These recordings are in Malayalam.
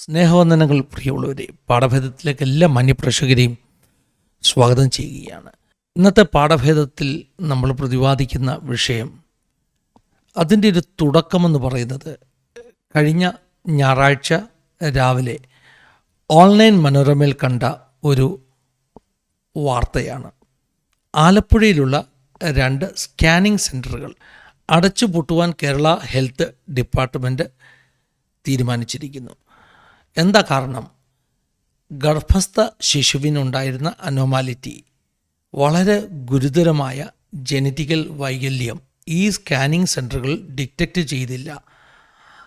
സ്നേഹവന്ദനങ്ങൾ പ്രിയമുള്ളവരെ പാഠഭേദത്തിലേക്ക് എല്ലാ മാന്യപ്രേക്ഷകരെയും സ്വാഗതം ചെയ്യുകയാണ്. ഇന്നത്തെ പാഠഭേദത്തിൽ നമ്മൾ പ്രതിപാദിക്കുന്ന വിഷയം അതിന്റെ ഒരു തുടക്കമെന്ന് പറയുന്നത് കഴിഞ്ഞ ഞായറാഴ്ച രാവിലെ ഓൺലൈൻ മനോരമയിൽ കണ്ട ഒരു വാർത്തയാണ്. ആലപ്പുഴയിലുള്ള രണ്ട് സ്കാനിംഗ് സെന്ററുകൾ അടച്ചുപൂട്ടുവാൻ കേരള ഹെൽത്ത് ഡിപ്പാർട്ട്മെന്റ് തീരുമാനിച്ചിരിക്കുന്നു. എന്താ കാരണം? ഗർഭസ്ഥ ശിശുവിനുണ്ടായിരുന്ന അനോമാലിറ്റി വളരെ ഗുരുതരമായ ജനറ്റിക്കൽ വൈകല്യം ഈ സ്കാനിംഗ് സെന്ററുകൾ ഡിറ്റക്റ്റ് ചെയ്തില്ല.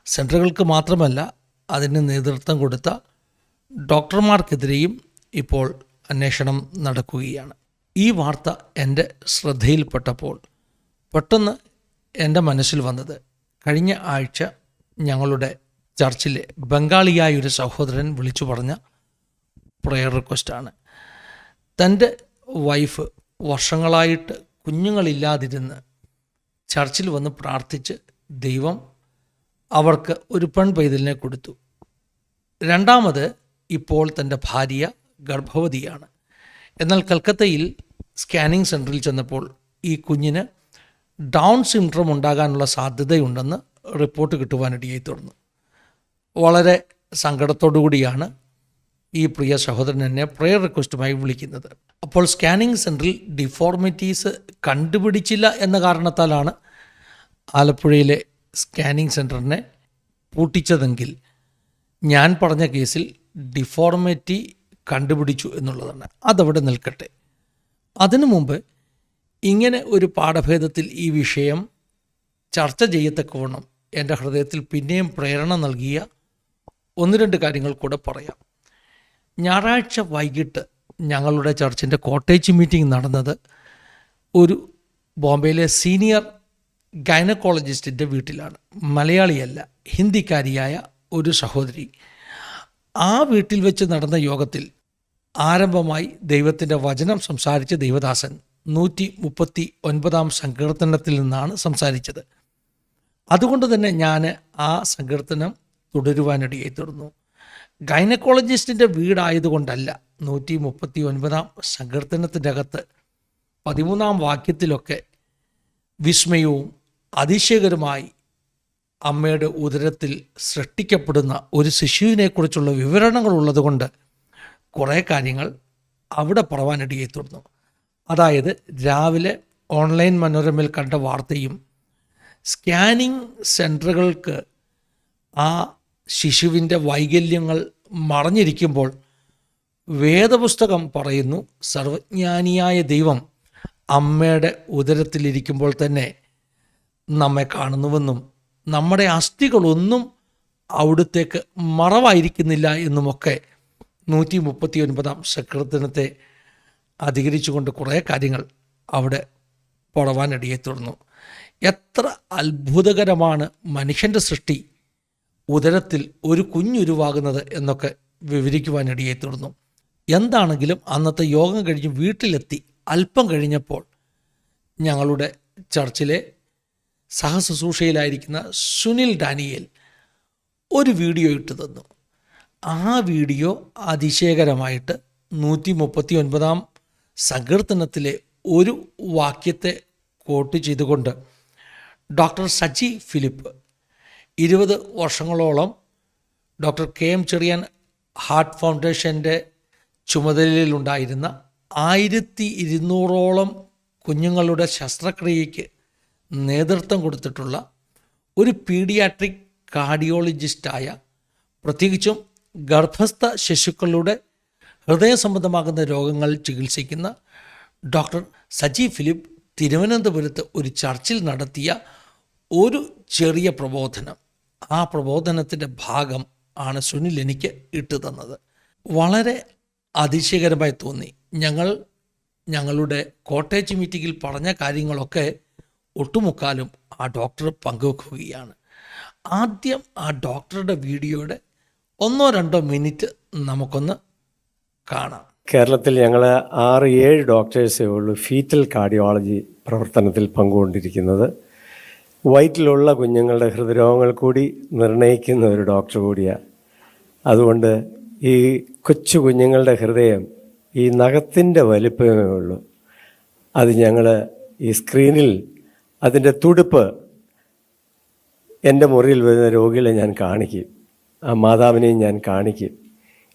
സെന്ററുകൾക്ക് മാത്രമല്ല അതിന് നേതൃത്വം കൊടുത്ത ഡോക്ടർമാർക്കെതിരെയും ഇപ്പോൾ അന്വേഷണം നടക്കുകയാണ്. ഈ വാർത്ത എന്റെ ശ്രദ്ധയിൽപ്പെട്ടപ്പോൾ പെട്ടെന്ന് എന്റെ മനസ്സിൽ വന്നത് കഴിഞ്ഞ ആഴ്ച ഞങ്ങളുടെ ചർച്ചിലെ ബംഗാളിയായ ഒരു സഹോദരൻ വിളിച്ചു പറഞ്ഞ പ്രെയർ റിക്വസ്റ്റാണ് തന്റെ വൈഫ് വർഷങ്ങളായിട്ട് കുഞ്ഞുങ്ങളില്ലാതിരുന്ന് ചർച്ചിൽ വന്ന് പ്രാർത്ഥിച്ച് ദൈവം അവർക്ക് ഒരു പെൺ പൈതലിനെ കൊടുത്തു. രണ്ടാമത് ഇപ്പോൾ തന്റെ ഭാര്യ ഗർഭവതിയാണ്. എന്നാൽ കൽക്കത്തയിൽ സ്കാനിംഗ് സെന്ററിൽ ചെന്നപ്പോൾ ഈ കുഞ്ഞിന് ഡൗൺ സിൻഡ്രോം ഉണ്ടാകാനുള്ള സാധ്യതയുണ്ടെന്ന് റിപ്പോർട്ട് കിട്ടുവാനിടയായി തീർന്നു വളരെ സങ്കടത്തോടു കൂടിയാണ് ഈ പ്രിയ സഹോദരൻ എന്നെ പ്രെയർ റിക്വസ്റ്റുമായി വിളിക്കുന്നത്. അപ്പോൾ സ്കാനിങ് സെന്ററിൽ ഡിഫോർമിറ്റീസ് കണ്ടുപിടിച്ചില്ല എന്ന കാരണത്താലാണ് ആലപ്പുഴയിലെ സ്കാനിങ് സെന്ററിനെ പൂട്ടിച്ചതെങ്കിൽ ഞാൻ പറഞ്ഞ കേസിൽ ഡിഫോർമിറ്റി കണ്ടുപിടിച്ചു എന്നുള്ളതാണ്. അതവിടെ നിൽക്കട്ടെ. അതിനു മുമ്പ് ഇങ്ങനെ ഒരു പാഠഭേദത്തിൽ ഈ വിഷയം ചർച്ച ചെയ്യത്തക്കവണ്ണം എന്റെ ഹൃദയത്തിൽ പിന്നെയും പ്രേരണ നൽകിയ ഒന്ന് രണ്ട് കാര്യങ്ങൾ കൂടെ പറയാം. ഞായറാഴ്ച വൈകിട്ട് ഞങ്ങളുടെ ചർച്ചിന്റെ കോട്ടേജ് മീറ്റിംഗ് നടന്നത് ഒരു ബോംബെയിലെ സീനിയർ ഗൈനക്കോളജിസ്റ്റിന്റെ വീട്ടിലാണ്. മലയാളിയല്ല ഹിന്ദിക്കാരിയായ ഒരു സഹോദരി. ആ വീട്ടിൽ വെച്ച് നടന്ന യോഗത്തിൽ ആരംഭമായി ദൈവത്തിന്റെ വചനം സംസാരിച്ച ദൈവദാസൻ നൂറ്റി മുപ്പത്തി ഒൻപതാം സങ്കീർത്തനത്തിൽ നിന്നാണ് സംസാരിച്ചത്. അതുകൊണ്ട് തന്നെ ഞാൻ ആ സങ്കീർത്തനം തുടരുവാനിടയായി തീർന്നു ഗൈനക്കോളജിസ്റ്റിന്റെ വീടായതുകൊണ്ടല്ല നൂറ്റി മുപ്പത്തി ഒൻപതാം സങ്കീർത്തനത്തിന്റെ അകത്ത് പതിമൂന്നാം വാക്യത്തിലൊക്കെ വിസ്മയവും അതിശയകരമായി അമ്മയുടെ ഉദരത്തിൽ സൃഷ്ടിക്കപ്പെടുന്ന ഒരു ശിശുവിനെക്കുറിച്ചുള്ള വിവരണങ്ങൾ ഉള്ളതുകൊണ്ട് കുറേ കാര്യങ്ങൾ അവിടെ പറവാനിടയായി തീർന്നു അതായത് രാവിലെ ഓൺലൈൻ മനോരമയിൽ കണ്ട വാർത്തയും സ്കാനിങ് സെന്ററുകൾക്ക് ആ ശിശുവിന്റെ വൈകല്യങ്ങൾ മറഞ്ഞിരിക്കുമ്പോൾ വേദപുസ്തകം പറയുന്നു സർവജ്ഞാനിയായ ദൈവം അമ്മയുടെ ഉദരത്തിലിരിക്കുമ്പോൾ തന്നെ നമ്മെ കാണുന്നുവെന്നും നമ്മുടെ അസ്ഥികളൊന്നും അവിടുത്തേക്ക് മറവായിരിക്കുന്നില്ല എന്നുമൊക്കെ നൂറ്റി മുപ്പത്തി ഒൻപതാം സക്രദിനത്തെ അധികരിച്ചുകൊണ്ട് കുറേ കാര്യങ്ങൾ അവിടെ പൊളവാനിടയെ തുടർന്നു. എത്ര അത്ഭുതകരമാണ് മനുഷ്യന്റെ സൃഷ്ടി. ഉദരത്തിൽ ഒരു കുഞ്ഞുരുവാകുന്നത് എന്നൊക്കെ വിവരിക്കുവാനിടയെ തീർന്നു. എന്താണെങ്കിലും അന്നത്തെ യോഗം കഴിഞ്ഞ് വീട്ടിലെത്തി അല്പം കഴിഞ്ഞപ്പോൾ ഞങ്ങളുടെ ചർച്ചിലെ സഹശുശ്രൂഷയിലായിരിക്കുന്ന സുനിൽ ഡാനിയേൽ ഒരു വീഡിയോ ഇട്ട് തന്നു. ആ വീഡിയോ അതിശയകരമായിട്ട് നൂറ്റി മുപ്പത്തി ഒൻപതാം സങ്കീർത്തനത്തിലെ ഒരു വാക്യത്തെ കോട്ട് ചെയ്തുകൊണ്ട് ഡോക്ടർ സജി ഫിലിപ്പ് ഇരുപത് വർഷങ്ങളോളം doctor K M Cherian heart ഫൗണ്ടേഷന്റെ ചുമതലയിലുണ്ടായിരുന്ന ആയിരത്തി ഇരുന്നൂറോളം കുഞ്ഞുങ്ങളുടെ ശസ്ത്രക്രിയയ്ക്ക് നേതൃത്വം കൊടുത്തിട്ടുള്ള ഒരു പീഡിയാട്രിക് കാർഡിയോളജിസ്റ്റായ പ്രത്യേകിച്ചും ഗർഭസ്ഥ ശിശുക്കളുടെ ഹൃദയ സംബന്ധമാകുന്ന രോഗങ്ങൾ ചികിത്സിക്കുന്ന ഡോക്ടർ സജി ഫിലിപ്പ് തിരുവനന്തപുരത്ത് ഒരു ചർച്ചിൽ നടത്തിയ ഒരു ചെറിയ പ്രബോധനം. ആ പ്രബോധനത്തിന്റെ ഭാഗം ആണ് സുനിൽ എനിക്ക് ഇട്ടു തന്നത്. വളരെ അതിശയകരമായി തോന്നി. ഞങ്ങൾ ഞങ്ങളുടെ കോട്ടേജ് മീറ്റിങ്ങിൽ പറഞ്ഞ കാര്യങ്ങളൊക്കെ ഒട്ടുമുക്കാലും ആ ഡോക്ടർ പങ്കുവെക്കുകയാണ്. ആദ്യം ആ ഡോക്ടറുടെ വീഡിയോയുടെ ഒന്നോ രണ്ടോ മിനിറ്റ് നമുക്കൊന്ന് കാണാം. കേരളത്തിൽ ഞങ്ങൾ ആറ് ഏഴ് ഡോക്ടേഴ്സേ ഉള്ളൂ ഫീറ്റൽ കാർഡിയോളജി പ്രവർത്തനത്തിൽ പങ്കുകൊണ്ടിരിക്കുന്നത്. വയറ്റിലുള്ള കുഞ്ഞുങ്ങളുടെ ഹൃദ്രോഗങ്ങൾ കൂടി നിർണയിക്കുന്ന ഒരു ഡോക്ടർ കൂടിയാണ് അതുകൊണ്ട് ഈ കൊച്ചു കുഞ്ഞുങ്ങളുടെ ഹൃദയം ഈ നഖത്തിന്റെ വലിപ്പമേ ഉള്ളൂ. അത് ഞങ്ങൾ ഈ സ്ക്രീനിൽ അതിന്റെ തുടുപ്പ് എന്റെ മുറിയിൽ വരുന്ന രോഗികളെ ഞാൻ കാണിക്കും. ആ മാതാവിനെയും ഞാൻ കാണിക്കും.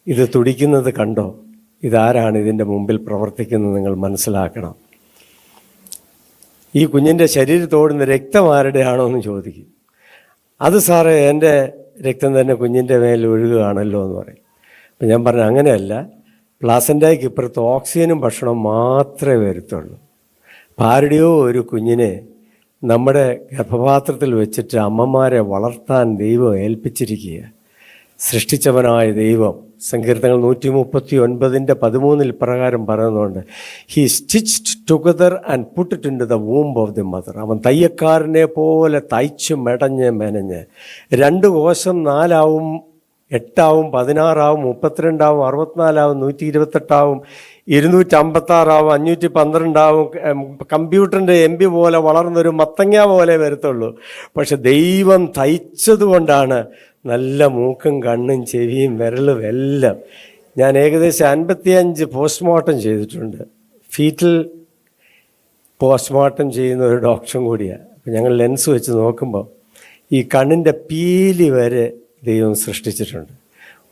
ഇത് തുടിക്കുന്നത് കണ്ടോ? ഇതാരാണ് ഇതിന്റെ മുമ്പിൽ പ്രവർത്തിക്കുന്നത് നിങ്ങൾ മനസ്സിലാക്കണം. ഈ കുഞ്ഞിന്റെ ശരീരത്തോടുന്ന രക്തം ആരുടെയാണോ എന്ന് ചോദിക്കും. അത് സാറേ എന്റെ രക്തം തന്നെ കുഞ്ഞിന്റെ മേൽ ഒഴുകുകയാണല്ലോ എന്ന് പറയും. അപ്പം ഞാൻ പറഞ്ഞു അങ്ങനെയല്ല. പ്ലാസന്റായിക്ക് ഇപ്പുറത്ത് ഓക്സിജനും ഭക്ഷണവും മാത്രമേ വരുത്തുള്ളൂ. ആരുടെയോ ഒരു കുഞ്ഞിനെ നമ്മുടെ ഗർഭപാത്രത്തിൽ വെച്ചിട്ട് അമ്മമാരെ വളർത്താൻ ദൈവം ഏൽപ്പിച്ചിരിക്കുക സൃഷ്ടിച്ചവനായ ദൈവം സങ്കീർത്തങ്ങൾ നൂറ്റി മുപ്പത്തി ഒൻപതിന്റെ പതിമൂന്നിൽ പ്രകാരം പറയുന്നുണ്ട് he stitched together and പുട്ടിട്ട് it in to the womb of the mother അവൻ തയ്യക്കാരനെ പോലെ തയ്ച്ച് മെടഞ്ഞ് മെനഞ്ഞ്. രണ്ട് കോശം നാലാവും എട്ടാവും പതിനാറാവും മുപ്പത്തിരണ്ടാവും അറുപത്തിനാലാവും നൂറ്റി ഇരുപത്തെട്ടാവും ഇരുന്നൂറ്റി അമ്പത്താറാവും അഞ്ഞൂറ്റി പന്ത്രണ്ടാവും കമ്പ്യൂട്ടറിന്റെ എം ബി പോലെ വളർന്നൊരു മത്തങ്ങ പോലെ വരത്തുള്ളൂ. പക്ഷെ ദൈവം തയ്ച്ചതുകൊണ്ടാണ് നല്ല മൂക്കും കണ്ണും ചെവിയും വിരലും എല്ലാം. ഞാൻ ഏകദേശം അൻപത്തിയഞ്ച് പോസ്റ്റ്മോർട്ടം ചെയ്തിട്ടുണ്ട്. ഫീറ്റൽ പോസ്റ്റ്മോർട്ടം ചെയ്യുന്ന ഒരു ഡോക്ടറും കൂടിയാണ് അപ്പം ഞങ്ങൾ ലെൻസ് വെച്ച് നോക്കുമ്പോൾ ഈ കണ്ണിന്റെ പീലി വരെ ദൈവം സൃഷ്ടിച്ചിട്ടുണ്ട്.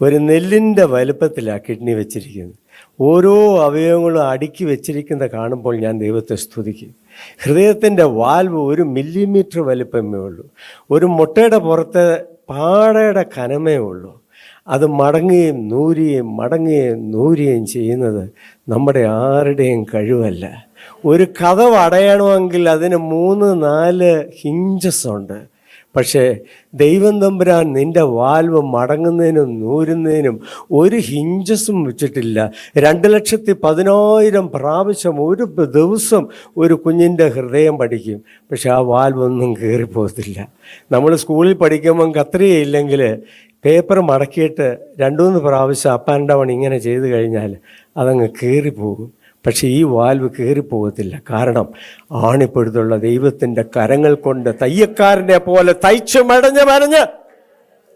ഒരു നെല്ലിന്റെ വലുപ്പത്തിലാണ് കിഡ്നി വെച്ചിരിക്കുന്നത്. ഓരോ അവയവങ്ങളും അടുക്കി വെച്ചിരിക്കുന്നത് കാണുമ്പോൾ ഞാൻ ദൈവത്തെ സ്തുതിക്കും. ഹൃദയത്തിന്റെ വാൽവ് ഒരു മില്ലിമീറ്റർ വലുപ്പമേ ഉള്ളൂ. ഒരു മുട്ടയുടെ പുറത്ത് പാടയുടെ കനമേ ഉള്ളൂ. അത് മടങ്ങുകയും നൂരുകയും മടങ്ങുകയും നൂരുകയും ചെയ്യുന്നത് നമ്മുടെ ആരുടെയും കഴിവല്ല. ഒരു കഥ അടയണമെങ്കിൽ അതിന് മൂന്ന് നാല് ഹിഞ്ചസ് ഉണ്ട്. പക്ഷേ ദൈവം തമ്പുരാൻ നിന്റെ വാൽവ് മടങ്ങുന്നതിനും നൂരുന്നതിനും ഒരു ഹിഞ്ചസും വെച്ചിട്ടില്ല. രണ്ട് ലക്ഷത്തി പതിനായിരം പ്രാവശ്യം ഒരു ദിവസം ഒരു കുഞ്ഞിന്റെ ഹൃദയം പഠിക്കും. പക്ഷെ ആ വാൽവ് ഒന്നും കയറിപ്പോകത്തില്ല നമ്മൾ സ്കൂളിൽ പഠിക്കുമ്പം കത്രികയില്ലെങ്കിൽ പേപ്പർ മടക്കിയിട്ട് രണ്ടു മൂന്ന് പ്രാവശ്യം അപ്പ് ആൻഡ് ഡൗൺ ഇങ്ങനെ ചെയ്ത് കഴിഞ്ഞാൽ അതങ്ങ് കയറിപ്പോകും പക്ഷേ ഈ വാൽവ് കയറിപ്പോകത്തില്ല കാരണം ആണിപ്പെടുത്തുള്ള ദൈവത്തിന്റെ കരങ്ങൾ കൊണ്ട് തയ്യക്കാരനെ പോലെ തയ്ച്ച് മടഞ്ഞ് മരഞ്ഞ്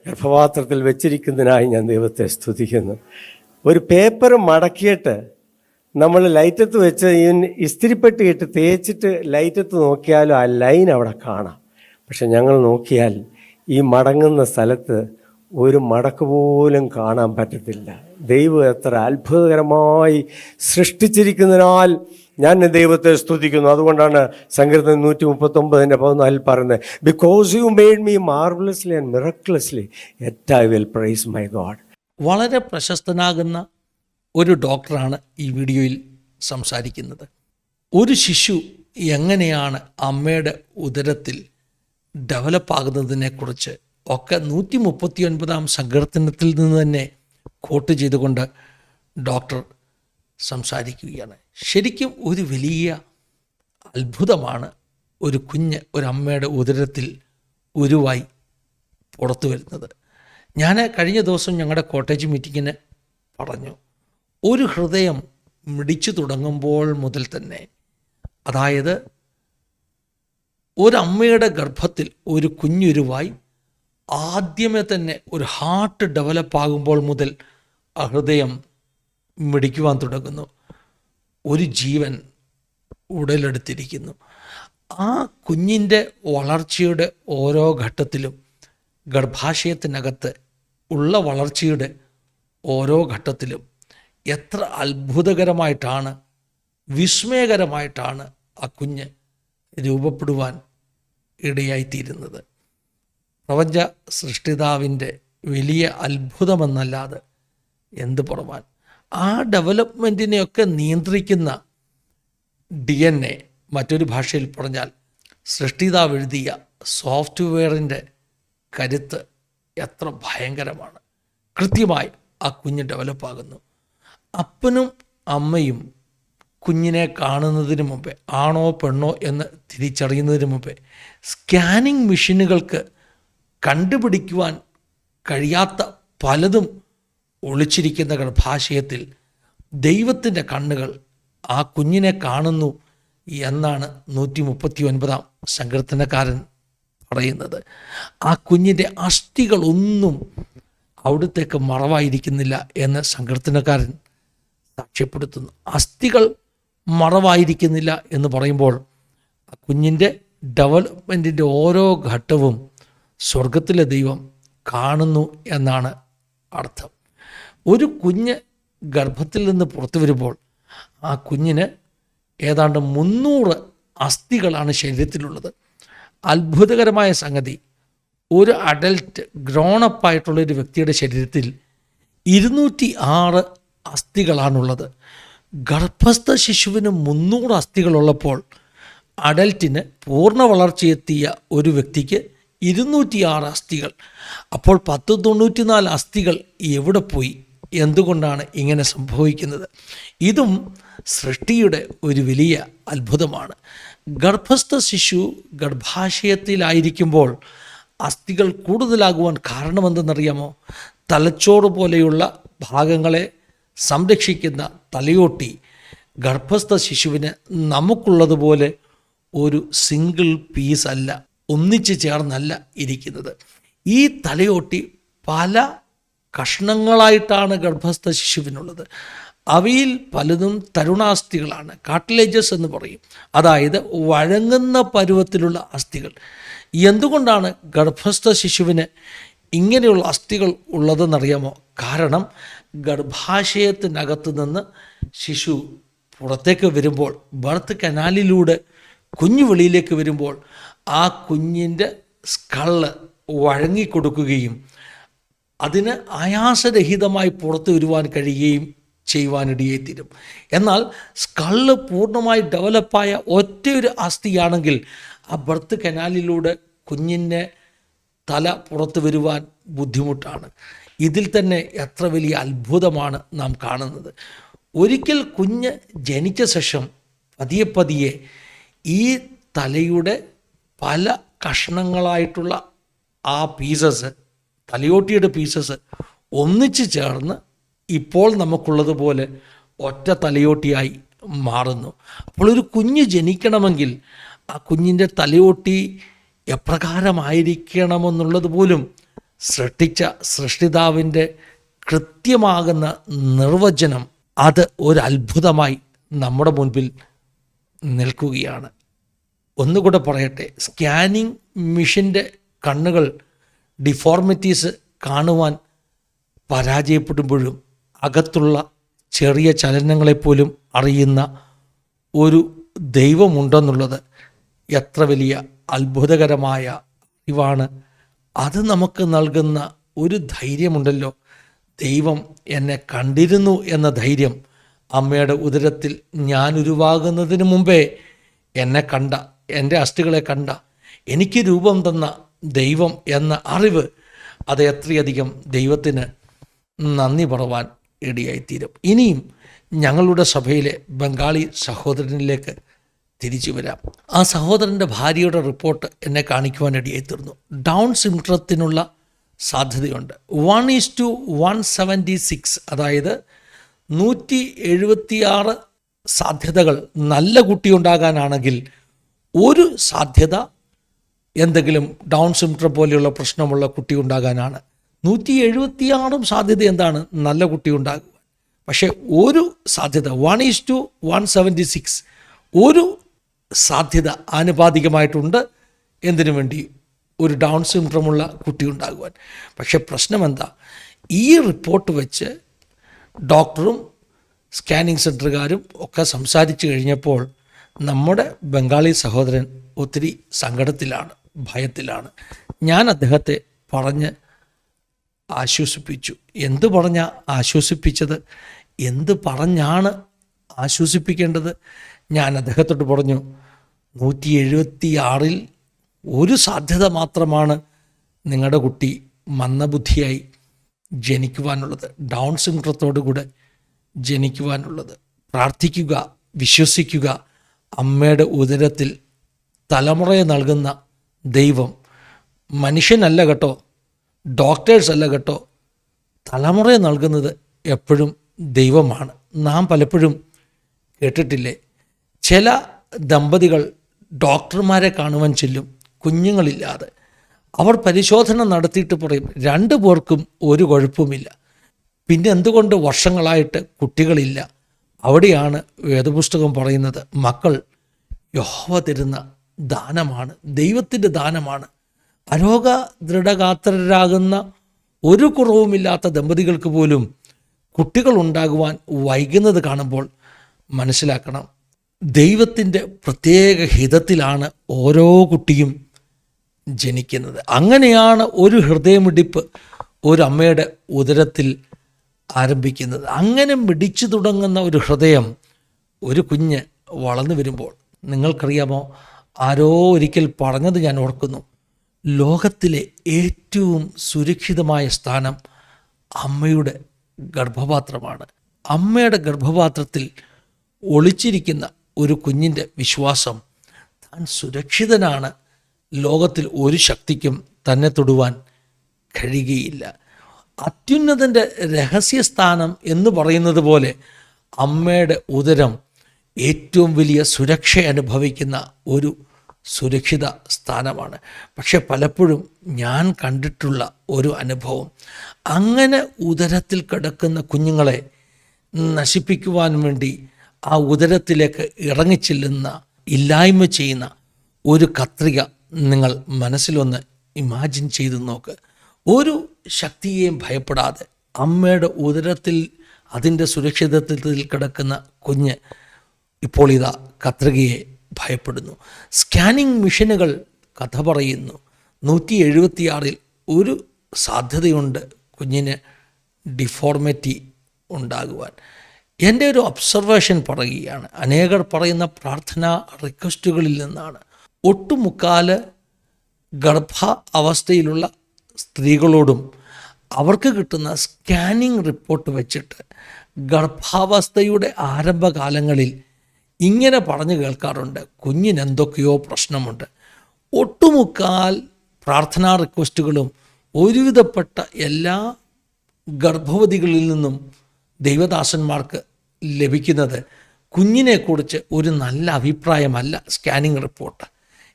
ഗർഭപാത്രത്തിൽ വെച്ചിരിക്കുന്നതിനായി ഞാൻ ദൈവത്തെ സ്തുതിക്കുന്നു. ഒരു പേപ്പർ മടക്കിയിട്ട് നമ്മൾ ലൈറ്റത്ത് വെച്ച് ഇസ്തിരിപ്പെട്ട് ഇട്ട് തേച്ചിട്ട് ലൈറ്റത്ത് നോക്കിയാലും ആ ലൈൻ അവിടെ കാണാം. പക്ഷെ ഞങ്ങൾ നോക്കിയാൽ ഈ മടങ്ങുന്ന സ്ഥലത്ത് ഒരു മടക്ക് പോലും കാണാൻ പറ്റത്തില്ല. ദൈവം എത്ര അത്ഭുതകരമായി സൃഷ്ടിച്ചിരിക്കുന്നതിനാൽ ഞാൻ ദൈവത്തെ സ്തുതിക്കുന്നു. അതുകൊണ്ടാണ് സങ്കീർത്തനം നൂറ്റി മുപ്പത്തൊമ്പതിന്റെ പതിനാലിൽ പറയുന്നത് because you made me marvellously and miraculously at I will praise my God വളരെ പ്രശസ്തനാകുന്ന ഒരു ഡോക്ടറാണ് ഈ വീഡിയോയിൽ സംസാരിക്കുന്നത്. ഒരു ശിശു എങ്ങനെയാണ് അമ്മയുടെ ഉദരത്തിൽ ഡെവലപ്പ് ആകുന്നതിനെക്കുറിച്ച് ഒക്കെ നൂറ്റി മുപ്പത്തി ഒൻപതാം സങ്കീർത്തനത്തിൽ നിന്ന് തന്നെ കോട്ട് ചെയ്തുകൊണ്ട് ഡോക്ടർ സംസാരിക്കുകയാണ്. ശരിക്കും ഒരു വലിയ അത്ഭുതമാണ് ഒരു കുഞ്ഞ് ഒരമ്മയുടെ ഉദരത്തിൽ ഉരുവായി പുറത്തു വരുന്നത്. ഞാൻ കഴിഞ്ഞ ദിവസം ഞങ്ങളുടെ കോട്ടേജ് മീറ്റിങ്ങിന് പറഞ്ഞു ഒരു ഹൃദയം മിടിച്ചു തുടങ്ങുമ്പോൾ മുതൽ തന്നെ അതായത് ഒരമ്മയുടെ ഗർഭത്തിൽ ഒരു കുഞ്ഞുരുവായി ആദ്യമേ തന്നെ ഒരു ഹാർട്ട് ഡെവലപ്പ് ആകുമ്പോൾ മുതൽ ആ ഹൃദയം മിടിക്കുവാൻ തുടങ്ങുന്നു. ഒരു ജീവൻ ഉടലെടുത്തിരിക്കുന്നു. ആ കുഞ്ഞിന്റെ വളർച്ചയുടെ ഓരോ ഘട്ടത്തിലും ഗർഭാശയത്തിനകത്ത് ഉള്ള വളർച്ചയുടെ ഓരോ ഘട്ടത്തിലും എത്ര അത്ഭുതകരമായിട്ടാണ് വിസ്മയകരമായിട്ടാണ് ആ കുഞ്ഞ് രൂപപ്പെടുവാൻ ഇടയായിത്തീരുന്നത്. പ്രപഞ്ച സൃഷ്ടിതാവിന്റെ വലിയ അത്ഭുതമെന്നല്ലാതെ എന്ത് പുറമാൻ ആ ഡെവലപ്മെന്റിനെയൊക്കെ നിയന്ത്രിക്കുന്ന ഡി എൻ എ മറ്റൊരു ഭാഷയിൽ പറഞ്ഞാൽ സൃഷ്ടിതാവ് എഴുതിയ സോഫ്റ്റ്വെയറിന്റെ കരുത്ത് എത്ര ഭയങ്കരമാണ്. കൃത്യമായി ആ കുഞ്ഞ് ഡെവലപ്പാകുന്നു. അപ്പനും അമ്മയും കുഞ്ഞിനെ കാണുന്നതിന് മുമ്പേ ആണോ പെണ്ണോ എന്ന് തിരിച്ചറിയുന്നതിന് മുമ്പേ സ്കാനിങ് മെഷീനുകൾക്ക് കണ്ടുപിടിക്കുവാൻ കഴിയാത്ത പലതും ഒളിച്ചിരിക്കുന്ന ഗർഭാശയത്തിൽ ദൈവത്തിന്റെ കണ്ണുകൾ ആ കുഞ്ഞിനെ കാണുന്നു എന്നാണ് നൂറ്റി മുപ്പത്തി ഒൻപതാം സങ്കീർത്തനക്കാരൻ പറയുന്നത്. ആ കുഞ്ഞിന്റെ അസ്ഥികളൊന്നും അവിടുത്തേക്ക് മറവായിരിക്കുന്നില്ല എന്ന് സങ്കീർത്തനക്കാരൻ സാക്ഷ്യപ്പെടുത്തുന്നു. അസ്ഥികൾ മറവായിരിക്കുന്നില്ല എന്ന് പറയുമ്പോൾ ആ കുഞ്ഞിന്റെ ഡെവലപ്മെന്റിന്റെ ഓരോ ഘട്ടവും സ്വർഗത്തിലെ ദൈവം കാണുന്നു എന്നാണ് അർത്ഥം. ഒരു കുഞ്ഞ് ഗർഭത്തിൽ നിന്ന് പുറത്തു വരുമ്പോൾ ആ കുഞ്ഞിന് ഏതാണ്ട് മുന്നൂറ് അസ്ഥികളാണ് ശരീരത്തിലുള്ളത്. അത്ഭുതകരമായ സംഗതി ഒരു അഡൽട്ട് ഗ്രോണപ്പ് ആയിട്ടുള്ള ഒരു വ്യക്തിയുടെ ശരീരത്തിൽ ഇരുന്നൂറ്റി ആറ് അസ്ഥികളാണുള്ളത്. ഗർഭസ്ഥ ശിശുവിന് മുന്നൂറ് അസ്ഥികളുള്ളപ്പോൾ അഡൽറ്റിന് പൂർണ വളർച്ചയെത്തിയ ഒരു വ്യക്തിക്ക് ഇരുന്നൂറ്റിയാറ് അസ്ഥികൾ. അപ്പോൾ പത്ത് തൊണ്ണൂറ്റിനാല് അസ്ഥികൾ എവിടെ പോയി? എന്തുകൊണ്ടാണ് ഇങ്ങനെ സംഭവിക്കുന്നത്? ഇതും സൃഷ്ടിയുടെ ഒരു വലിയ അത്ഭുതമാണ്. ഗർഭസ്ഥ ശിശു ഗർഭാശയത്തിലായിരിക്കുമ്പോൾ അസ്ഥികൾ കൂടുതലാകുവാൻ കാരണമെന്തെന്നറിയാമോ? തലച്ചോറ് പോലെയുള്ള ഭാഗങ്ങളെ സംരക്ഷിക്കുന്ന തലയോട്ടി ഗർഭസ്ഥ ശിശുവിന് നമുക്കുള്ളതുപോലെ ഒരു സിംഗിൾ പീസ് അല്ല ഒന്നിച്ചു ചേർന്നല്ല ഇരിക്കുന്നത്. ഈ തലയോട്ടി പല കഷ്ണങ്ങളായിട്ടാണ് ഗർഭസ്ഥ ശിശുവിനുള്ളത്. അവയിൽ പലതും തരുണാസ്ഥികളാണ്. കാട്ടിലേജസ് എന്ന് പറയും. അതായത് വഴങ്ങുന്ന പരുവത്തിലുള്ള അസ്ഥികൾ. എന്തുകൊണ്ടാണ് ഗർഭസ്ഥ ശിശുവിന് ഇങ്ങനെയുള്ള അസ്ഥികൾ ഉള്ളതെന്നറിയാമോ? കാരണം ഗർഭാശയത്തിനകത്ത് നിന്ന് ശിശു പുറത്തേക്ക് വരുമ്പോൾ ബർത്ത് കനാലിലൂടെ കുഞ്ഞു വെളിയിലേക്ക് വരുമ്പോൾ ആ കുഞ്ഞിന്റെ സ്കൾ വഴങ്ങിക്കൊടുക്കുകയും അതിന് ആയാസരഹിതമായി പുറത്തു വരുവാൻ കഴിയുകയും ചെയ്യുവാനിടയെത്തീരും എന്നാൽ സ്കൾ പൂർണമായി ഡെവലപ്പായ ഒറ്റയൊരു അസ്ഥിയാണെങ്കിൽ ആ ബർത്ത് കനാലിലൂടെ കുഞ്ഞിന്റെ തല പുറത്തു വരുവാൻ ബുദ്ധിമുട്ടാണ്. ഇതിൽ തന്നെ എത്ര വലിയ അത്ഭുതമാണ് നാം കാണുന്നത്. ഒരിക്കൽ കുഞ്ഞ് ജനിച്ച ശേഷം പതിയെ പതിയെ ഈ തലയുടെ പല കഷ്ണങ്ങളായിട്ടുള്ള ആ പീസസ് തലയോട്ടിയുടെ പീസസ് ഒന്നിച്ച് ചേർന്ന് ഇപ്പോൾ നമുക്കുള്ളതുപോലെ ഒറ്റ തലയോട്ടിയായി മാറുന്നു. അപ്പോൾ ഒരു കുഞ്ഞ് ജനിക്കണമെങ്കിൽ ആ കുഞ്ഞിന്റെ തലയോട്ടി എപ്രകാരമായിരിക്കണമെന്നുള്ളത് പോലും സൃഷ്ടിച്ച സൃഷ്ടിതാവിന്റെ കൃത്യമാകുന്ന നിർവചനം അത് ഒരു അത്ഭുതമായി നമ്മുടെ മുൻപിൽ നിൽക്കുകയാണ്. ഒന്നുകൂടെ പറയട്ടെ സ്കാനിങ് മിഷന്റെ കണ്ണുകൾ ഡിഫോർമിറ്റീസ് കാണുവാൻ പരാജയപ്പെടുമ്പോഴും അകത്തുള്ള ചെറിയ ചലനങ്ങളെപ്പോലും അറിയുന്ന ഒരു ദൈവമുണ്ടെന്നുള്ളത് എത്ര വലിയ അത്ഭുതകരമായ അറിവാണ്. അത് നമുക്ക് നൽകുന്ന ഒരു ധൈര്യമുണ്ടല്ലോ. ദൈവം എന്നെ കണ്ടിരുന്നു എന്ന ധൈര്യം അമ്മയുടെ ഉദരത്തിൽ ഞാൻ ഉരുവാകുന്നതിന് മുമ്പേ എന്നെ കണ്ട എന്റെ അസ്ഥികളെ കണ്ട എനിക്ക് രൂപം തന്ന ദൈവം എന്ന അറിവ് അത് എത്രയധികം ദൈവത്തിന് നന്ദി പറവാൻ ഇടയായിത്തീരും. ഇനിയും ഞങ്ങളുടെ സഭയിലെ ബംഗാളി സഹോദരനിലേക്ക് തിരിച്ചു വരാം. ആ സഹോദരന്റെ ഭാര്യയുടെ റിപ്പോർട്ട് എന്നെ കാണിക്കുവാൻ ഇടയായിത്തീർന്നു. ഡൗൺ സിംഡ്രത്തിനുള്ള സാധ്യതയുണ്ട്. One is to one seventy six അതായത് നൂറ്റി എഴുപത്തിയാറ് സാധ്യതകൾ നല്ല കുട്ടിയുണ്ടാകാനാണെങ്കിൽ ഒരു സാധ്യത എന്തെങ്കിലും ഡൗൺ സിംഡ്രം പോലെയുള്ള പ്രശ്നമുള്ള കുട്ടി ഉണ്ടാകാനാണ്. നൂറ്റി എഴുപത്തിയാറും സാധ്യത എന്താണ്? നല്ല കുട്ടി ഉണ്ടാകുക പക്ഷേ ഒരു സാധ്യത one is to one seventy six ഒരു സാധ്യത ആനുപാതികമായിട്ടുണ്ട്. എന്തിനു വേണ്ടി? ഒരു ഡൗൺ സിംഡ്രമുള്ള കുട്ടി ഉണ്ടാകുവാൻ. പക്ഷേ പ്രശ്നം എന്താ? ഈ റിപ്പോർട്ട് വെച്ച് ഡോക്ടറും സ്കാനിങ് സെന്ററുകാരും ഒക്കെ സംസാരിച്ചു കഴിഞ്ഞപ്പോൾ നമ്മുടെ ബംഗാളി സഹോദരൻ ഒത്തിരി സങ്കടത്തിലാണ്. ഭയത്തിലാണ്. ഞാൻ അദ്ദേഹത്തെ പറഞ്ഞ് ആശ്വസിപ്പിച്ചു. എന്ത് പറഞ്ഞ ആശ്വസിപ്പിച്ചത്? എന്ത് പറഞ്ഞാണ് ആശ്വസിപ്പിക്കേണ്ടത്? ഞാൻ അദ്ദേഹത്തോട് പറഞ്ഞു നൂറ്റി എഴുപത്തി ആറിൽ ഒരു സാധ്യത മാത്രമാണ് നിങ്ങളുടെ കുട്ടി മന്ദബുദ്ധിയായി ജനിക്കുവാനുള്ളത് ഡൗൺ സിൻഡ്രത്തോടു കൂടെ ജനിക്കുവാനുള്ളത്. പ്രാർത്ഥിക്കുക വിശ്വസിക്കുക അമ്മയുടെ ഉദരത്തിൽ തലമുറയെ നൽകുന്ന ദൈവം. മനുഷ്യനല്ല കേട്ടോ ഡോക്ടേഴ്സ് അല്ല കേട്ടോ തലമുറയെ നൽകുന്നത് എപ്പോഴും ദൈവമാണ്. നാം പലപ്പോഴും കേട്ടിട്ടില്ലേ ചില ദമ്പതികൾ ഡോക്ടർമാരെ കാണുവാൻ ചെല്ലും കുഞ്ഞുങ്ങളില്ലാതെ. അവർ പരിശോധന നടത്തിയിട്ട് പറയും രണ്ടു പേർക്കും ഒരു കുഴപ്പമില്ല പിന്നെ എന്തുകൊണ്ട് വർഷങ്ങളായിട്ട് കുട്ടികളില്ല? അവിടെയാണ് വേദപുസ്തകം പറയുന്നത് മക്കൾ യഹോവ തരുന്ന ദാനമാണ് ദൈവത്തിന്റെ ദാനമാണ്. അരോഗ ദൃഢഗാത്രരാകുന്ന ഒരു കുറവുമില്ലാത്ത ദമ്പതികൾക്ക് പോലും കുട്ടികൾ ഉണ്ടാകുവാൻ വൈകുന്നത് കാണുമ്പോൾ മനസ്സിലാക്കണം ദൈവത്തിന്റെ പ്രത്യേക ഹിതത്തിലാണ് ഓരോ കുട്ടിയും ജനിക്കുന്നത്. അങ്ങനെയാണ് ഒരു ഹൃദയമിടിപ്പ് ഒരു അമ്മയുടെ ഉദരത്തിൽ ആരംഭിക്കുന്നത്. അങ്ങനെ മിടിച്ചു തുടങ്ങുന്ന ഒരു ഹൃദയം ഒരു കുഞ്ഞ് വളർന്നു വരുമ്പോൾ നിങ്ങൾക്കറിയാമോ ആരോ ഒരിക്കൽ പറഞ്ഞത് ഞാൻ ഓർക്കുന്നു. ലോകത്തിലെ ഏറ്റവും സുരക്ഷിതമായ സ്ഥാനം അമ്മയുടെ ഗർഭപാത്രമാണ്. അമ്മയുടെ ഗർഭപാത്രത്തിൽ ഒളിച്ചിരിക്കുന്ന ഒരു കുഞ്ഞിന്റെ വിശ്വാസം താൻ സുരക്ഷിതനാണ്. ലോകത്തിൽ ഒരു ശക്തിക്കും തന്നെ തൊടുവാൻ കഴിയുകയില്ല. അത്യുന്നതന്റെ രഹസ്യസ്ഥാനം എന്ന് പറയുന്നത് പോലെ അമ്മയുടെ ഉദരം ഏറ്റവും വലിയ സുരക്ഷ അനുഭവിക്കുന്ന ഒരു സുരക്ഷിത സ്ഥാനമാണ്. പക്ഷെ പലപ്പോഴും ഞാൻ കണ്ടിട്ടുള്ള ഒരു അനുഭവം അങ്ങനെ ഉദരത്തിൽ കിടക്കുന്ന കുഞ്ഞുങ്ങളെ നശിപ്പിക്കുവാൻ വേണ്ടി ആ ഉദരത്തിലേക്ക് ഇറങ്ങിച്ചെല്ലുന്ന ഇല്ലായ്മ ചെയ്യുന്ന ഒരു കത്രിക നിങ്ങൾ മനസ്സിലൊന്ന് ഇമാജിൻ ചെയ്ത് നോക്ക്. ഒരു ശക്തിയെയും ഭയപ്പെടാതെ അമ്മയുടെ ഉദരത്തിൽ അതിന്റെ സുരക്ഷിതത്വത്തിൽ കിടക്കുന്ന കുഞ്ഞ് ഇപ്പോൾ ഇതാ കത്രികയെ ഭയപ്പെടുന്നു. സ്കാനിങ് മെഷീനുകൾ കഥ പറയുന്നു. നൂറ്റി എഴുപത്തിയാറിൽ ഒരു സാധ്യതയുണ്ട് കുഞ്ഞിന് ഡിഫോർമിറ്റി ഉണ്ടാകുവാൻ. എന്റെ ഒരു ഒബ്സർവേഷൻ പറയുകയാണ്. അനേകർ പറയുന്ന പ്രാർത്ഥനാ റിക്വസ്റ്റുകളിൽ നിന്നാണ്. ഒട്ടുമുക്കാൽ ഗർഭ അവസ്ഥയിലുള്ള സ്ത്രീകളോടും അവർക്ക് കിട്ടുന്ന സ്കാനിങ് റിപ്പോർട്ട് വെച്ചിട്ട് ഗർഭാവസ്ഥയുടെ ആരംഭകാലങ്ങളിൽ ഇങ്ങനെ പറഞ്ഞു കേൾക്കാറുണ്ട്. കുഞ്ഞിന് എന്തൊക്കെയോ പ്രശ്നമുണ്ട്. ഒട്ടുമുക്കാൽ പ്രാർത്ഥനാ റിക്വസ്റ്റുകളും ഒരുവിധപ്പെട്ട എല്ലാ ഗർഭവതികളിൽ നിന്നും ദൈവദാസന്മാർക്ക് ലഭിക്കുന്നത് കുഞ്ഞിനെക്കുറിച്ച് ഒരു നല്ല അഭിപ്രായമല്ല സ്കാനിങ് റിപ്പോർട്ട്.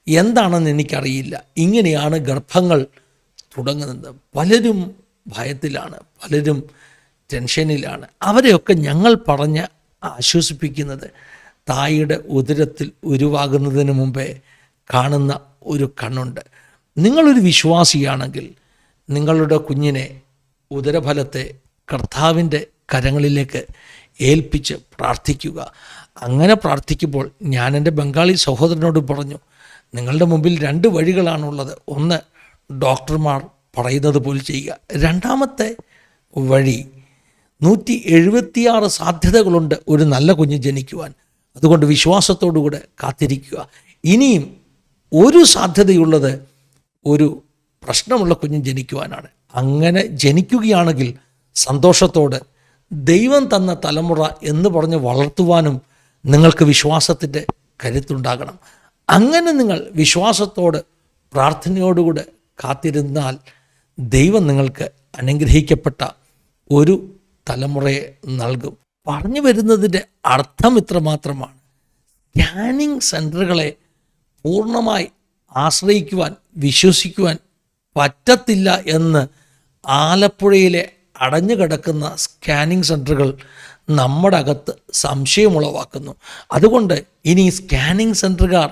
എന്താണെന്ന് എനിക്കറിയില്ല. ഇങ്ങനെയാണ് ഗർഭങ്ങൾ തുടങ്ങുന്നത്. പലരും ഭയത്തിലാണ് പലരും ടെൻഷനിലാണ്. അവരെയൊക്കെ ഞങ്ങൾ പറഞ്ഞ് ആശ്വസിപ്പിക്കുന്നത് തായുടെ ഉദരത്തിൽ ഉരുവാകുന്നതിന് മുമ്പേ കാണുന്ന ഒരു കണ്ണുണ്ട്. നിങ്ങളൊരു വിശ്വാസിയാണെങ്കിൽ നിങ്ങളുടെ കുഞ്ഞിനെ ഉദരഫലത്തെ കർത്താവിന്റെ കരങ്ങളിലേക്ക് ഏൽപ്പിച്ച് പ്രാർത്ഥിക്കുക. അങ്ങനെ പ്രാർത്ഥിക്കുമ്പോൾ ഞാൻ എന്റെ ബംഗാളി സഹോദരനോട് പറഞ്ഞു നിങ്ങളുടെ മുമ്പിൽ രണ്ട് വഴികളാണുള്ളത്. ഒന്ന് ഡോക്ടർമാർ പറയുന്നത് പോലെ ചെയ്യുക. രണ്ടാമത്തെ വഴി നൂറ്റി എഴുപത്തിയാറ് സാധ്യതകളുണ്ട് ഒരു നല്ല കുഞ്ഞ് ജനിക്കുവാൻ. അതുകൊണ്ട് വിശ്വാസത്തോടുകൂടെ കാത്തിരിക്കുക. ഇനിയും ഒരു സാധ്യതയുള്ളത് ഒരു പ്രശ്നമുള്ള കുഞ്ഞ് ജനിക്കുവാനാണ്. അങ്ങനെ ജനിക്കുകയാണെങ്കിൽ സന്തോഷത്തോടെ ദൈവം തന്ന തലമുറ എന്ന് പറഞ്ഞ് വളർത്തുവാനും നിങ്ങൾക്ക് വിശ്വാസത്തിന്റെ കരുത്തുണ്ടാകണം. അങ്ങനെ നിങ്ങൾ വിശ്വാസത്തോട് പ്രാർത്ഥനയോടുകൂടെ കാത്തിരുന്നാൽ ദൈവം നിങ്ങൾക്ക് അനുഗ്രഹിക്കപ്പെട്ട ഒരു തലമുറയെ നൽകും. പറഞ്ഞു വരുന്നതിന്റെ അർത്ഥം ഇത്ര മാത്രമാണ് സ്കാനിങ് സെന്ററുകളെ പൂർണമായി ആശ്രയിക്കുവാൻ വിശ്വസിക്കുവാൻ പറ്റത്തില്ല എന്ന് ആലപ്പുഴയിലെ അടഞ്ഞു കിടക്കുന്ന സ്കാനിങ് സെന്ററുകൾ നമ്മുടെ അകത്ത് സംശയമുളവാക്കുന്നു അതുകൊണ്ട് ഇനി സ്കാനിങ് സെന്ററുകാർ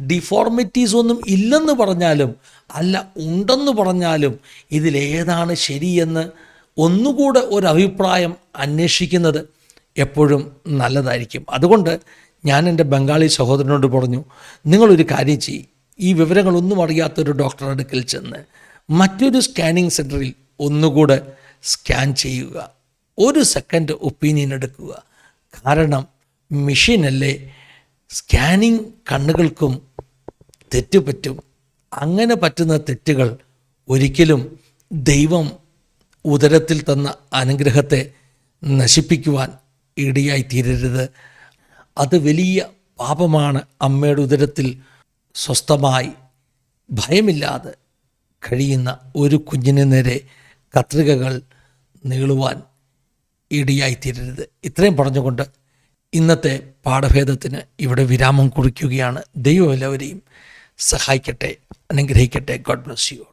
ഡിഫോർമിറ്റീസ് ഒന്നും ഇല്ലെന്ന് പറഞ്ഞാലും അല്ല ഉണ്ടെന്ന് പറഞ്ഞാലും ഇതിലേതാണ് ശരിയെന്ന് ഒന്നുകൂടെ ഒരു അഭിപ്രായം അന്വേഷിക്കുന്നത്. എപ്പോഴും നല്ലതായിരിക്കും. അതുകൊണ്ട് ഞാൻ എന്റെ ബംഗാളി സഹോദരനോട് പറഞ്ഞു നിങ്ങളൊരു കാര്യം ചെയ്യും. ഈ വിവരങ്ങളൊന്നും അറിയാത്തൊരു ഡോക്ടറുടെ അടുക്കൽ ചെന്ന് മറ്റൊരു സ്കാനിങ് സെന്ററിൽ ഒന്നുകൂടെ സ്കാൻ ചെയ്യുക. ഒരു സെക്കൻഡ് ഒപ്പീനിയൻ എടുക്കുക. കാരണം മെഷീനല്ലേ സ്കാനിങ് കണ്ണുകൾക്കും തെറ്റ് പറ്റും അങ്ങനെ പറ്റുന്ന തെറ്റുകൾ ഒരിക്കലും ദൈവം ഉദരത്തിൽ തന്ന അനുഗ്രഹത്തെ നശിപ്പിക്കുവാൻ ഇടയായി തീരരുത്. അത് വലിയ പാപമാണ് അമ്മയുടെ ഉദരത്തിൽ സ്വസ്ഥമായി ഭയമില്ലാതെ കഴിയുന്ന ഒരു കുഞ്ഞിന് നേരെ കത്രികകൾ നീളുവാൻ ഇടിയായി തീരരുത്. ഇത്രയും പറഞ്ഞുകൊണ്ട് ഇന്നത്തെ പാഠഭേദത്തിന് ഇവിടെ വിരാമം കുറിക്കുകയാണ്. ദൈവം എല്ലാവരെയും സഹായിക്കട്ടെ അനുഗ്രഹിക്കട്ടെ. God bless you